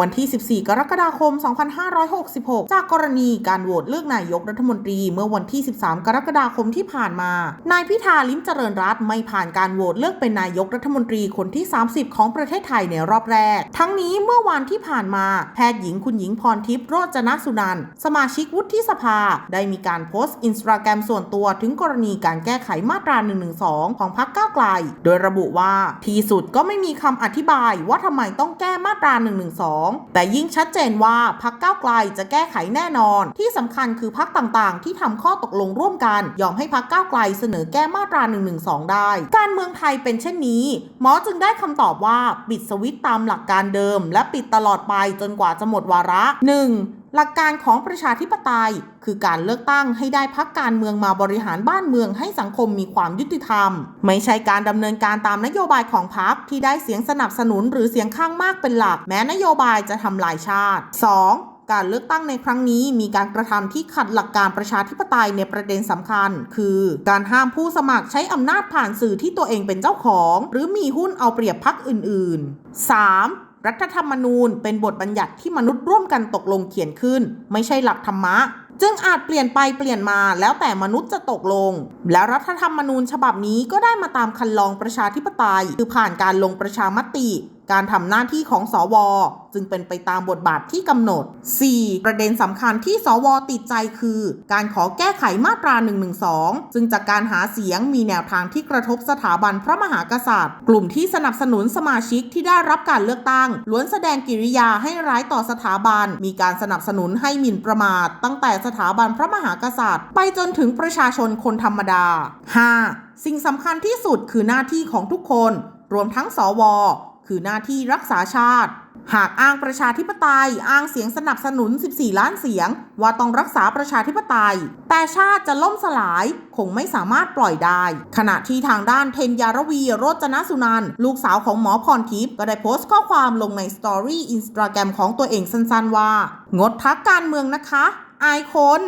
วันที่ 14 กรกฎาคม 2566 จากกรณีการโหวตเลือกนายกรัฐมนตรีเมื่อวันที่ 13 กรกฎาคมที่ผ่านมา นายพิธาลิ้มเจริญรัตน์ไม่ผ่านการโหวตเลือกเป็นนายกรัฐมนตรีคนที่ 30 ของประเทศไทยในรอบแรก ทั้งนี้เมื่อวันที่ผ่านมา แพทย์หญิงคุณหญิงพรทิพย์โรจนสุนันท์สมาชิกวุฒิสภา ได้มีการโพสต์อินสตาแกรมส่วนตัวถึงกรณีการแก้ไขมาตรา 112 ของพรรคก้าวไกล โดยระบุว่าที่สุดก็ไม่มีคำอธิบายว่าทำไมต้องแก้มาตรา 112แต่ยิ่งชัดเจนว่าพักเก้าวไกลจะแก้ไขแน่นอน ที่สำคัญคือพักต่างๆ ที่ทำข้อตกลงร่วมกัน ยอมให้พักเก้าวไกลเสนอแก้มาตรา112ได้ การเมืองไทยเป็นเช่นนี้ หมอจึงได้คำตอบว่าปิดสวิตช์ตามหลักการเดิม และปิดตลอดไปจนกว่าจะหมดวาระ 1. หลักการของประชาธิปไตย คือการเลือกตั้งให้ได้พักการเมืองมาบริหารบ้านเมืองให้สังคมมีความยุติธรรม ไม่ใช่การดำเนินการตามนโยบายของพรรคที่ได้เสียงสนับสนุนหรือเสียงข้างมากเป็นหลัก แม้นโยบายจะทำลายชาติ 2. การเลือกตั้งในครั้งนี้มีการกระทำที่ขัดหลักการประชาธิปไตยในประเด็นสำคัญ คือ การห้ามผู้สมัครใช้อำนาจผ่านสื่อที่ตัวเองเป็นเจ้าของ หรือมีหุ้นเอาเปรียบพรรคอื่น ๆ 3. รัฐธรรมนูญเป็นบทบัญญัติที่มนุษย์ร่วมกันตกลงเขียนขึ้น ไม่ใช่หลักธรรมะ จึงอาจเปลี่ยนไปเปลี่ยนมาแล้วแต่มนุษย์จะตกลง และรัฐธรรมนูญฉบับนี้ก็ได้มาตามคันลองประชาธิปไตย คือผ่านการลงประชามติ การทำหน้าที่ของสว จึงเป็นไปตามบทบาทที่กำหนด 4. ประเด็นสำคัญที่สวติดใจคือ การขอแก้ไขมาตรา 112 ซึ่งจากการหาเสียงมีแนวทางที่กระทบสถาบันพระมหากษัตริย์ กลุ่มที่สนับสนุนสมาชิกที่ได้รับการเลือกตั้ง ล้วนแสดงกิริยาให้ร้ายต่อสถาบัน มีการสนับสนุนให้หมิ่นประมาท ตั้งแต่สถาบันพระมหากษัตริย์ ไปจนถึงประชาชนคนธรรมดา 5. สิ่งสำคัญที่สุดคือหน้าที่ของทุกคน รวมทั้งสว คือหน้าที่รักษาชาติ หากอ้างประชาธิปไตย อ้างเสียงสนับสนุน 14 ล้านเสียง ว่าต้องรักษาประชาธิปไตย แต่ชาติจะล่มสลายคงไม่สามารถปล่อยได้ ขณะที่ทางด้านเทนยารวีโรจนสุนันลูกสาวของหมอพรทิพย์ก็ได้โพสต์ข้อความลงในสตอรี่อินสตาแกรมของตัวเองสั้นๆว่า งดทักการเมืองนะคะ อายคน